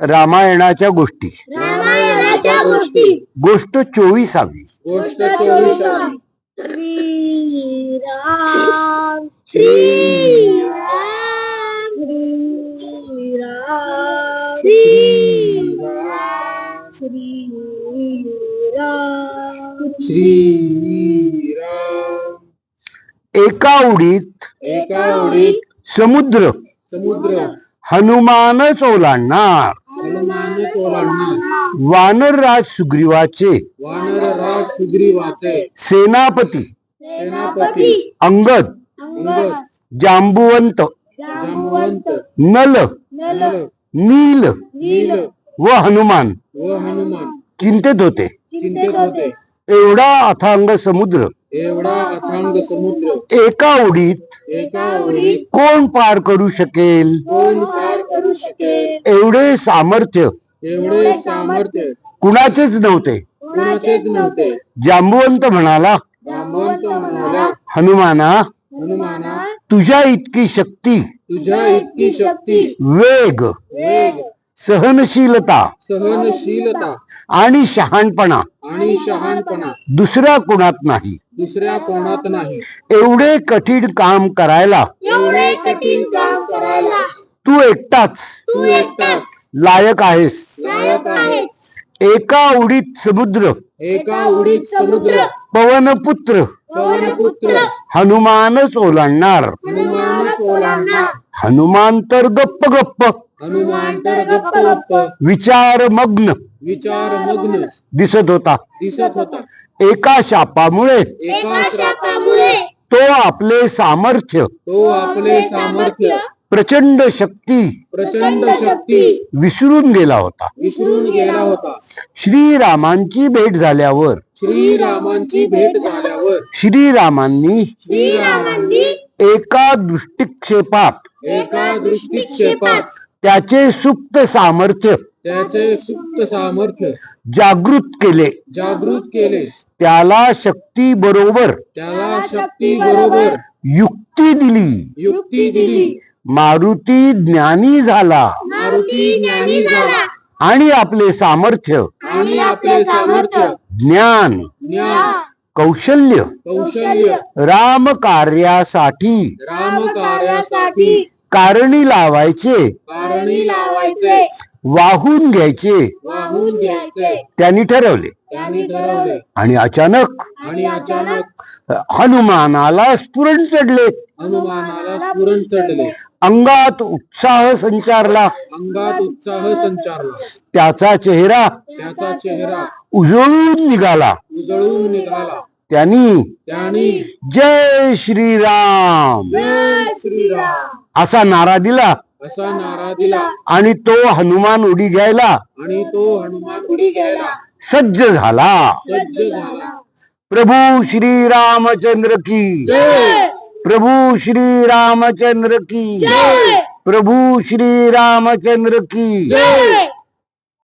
रामायणाच्या गोष्टी. रामायणाच्या गोष्टी. गोष्ट चोवीसावी. गोष्ट चोवीसावी. श्रीराम श्रीराम श्रीराम श्रीराम श्रीराम. श्रीराम एका उडीत एका ओळीत समुद्र. समुद्र. हनुमानच ओलांडणार ओलांडणार वानरराज सुग्रीवाचे वानर राज सुग्रीवाचे सेनापती सेनापती अंगद अंगद जांबुवंत जांबवंत नल नल नील नील व हनुमान व हनुमान चिंतेत होते. चिंतेत होते. एवढा अथांग समुद्र. एवढा अथांग समुद्र. एका उडीत एका ओळीत कोण पार करू शकेल? कोण पार करू शकेल? एवढे सामर्थ्य. एवढे सामर्थ्य. कुणाचेच नव्हते. कुणाचेच नव्हते. जांबुवंत म्हणाला जांबवंत म्हणाला हनुमाना हनुमाना तुझ्या इतकी शक्ती तुझ्या इतकी शक्ती. वेग. वेग. सहनशीलता सहनशीलता आणि शहाणपणा आणि शहाणपणा. दुसऱ्या कुणात नाही. दुसऱ्या कोणात नाही. एवढे कठीण काम करायला एवढे कठीण काम करायला. तू एकटाच. तू एकटाच. लायक आहेस. लायक आहेस. एका उडीत समुद्र. एका उडीत समुद्र. पवनपुत्र. पवनपुत्र. हनुमानच ओलांडणार. हनुमानच ओलांडणार. हनुमान तर गप्प गप्प. हनुमान तर गप्प गप्प विचार मग्न. विचार मग्न. दिसत होता. दिसत होता. एका शापामुळे. एका शापामुळे. तो आपले सामर्थ्य. तो आपले सामर्थ्य. प्रचंड शक्ती. प्रचंड शक्ती. विसरून गेला होता. विसरून गेला होता. श्रीरामांची भेट झाल्यावर. श्रीरामांची भेट झाल्यावर. श्रीरामांनी श्रीरामांनी एका दृष्टिक्षेपात. एका दृष्टिक्षेपात. त्याचे सुप्त सामर्थ्य त्याचे सुप्त सामर्थ्य जागृत केले. जागृत केले. त्याला शक्ती बरोबर त्याला शक्ती बरोबर युक्ती दिली. युक्ती दिली. मारुती ज्ञानी झाला. मारुती ज्ञानी झाला. आणि आपले सामर्थ्य आणि आपले सामर्थ्य ज्ञान. ज्ञान. कौशल्य. कौशल्य. राम कार्यासाठी राम कार्यासाठी कारणी लावायचे. कारणी लावायचे. वाहून घ्यायचे. वाहून घ्यायचे. त्यांनी ठरवले. त्यांनी ठरवले. आणि अचानक आणि अचानक हनुमानाला स्फुरण चढले. हनुमानाला स्फुरण चढले. अंगात उत्साह संचारला. अंगात उत्साह संचारला. त्याचा चेहरा त्याचा चेहरा उजळून निघाला. उजळून निघाला. त्यांनी त्यांनी जय श्रीराम. असा नारा दिला. असा नारा दिला. आणि तो हनुमान उडी घ्यायला आणि तो हनुमान उडी घ्यायला सज्ज झाला. सज्ज झाला. प्रभू श्रीरामचंद्र की. जय. प्रभू श्रीरामचंद्र की. जय. प्रभू श्रीरामचंद्र की. जय.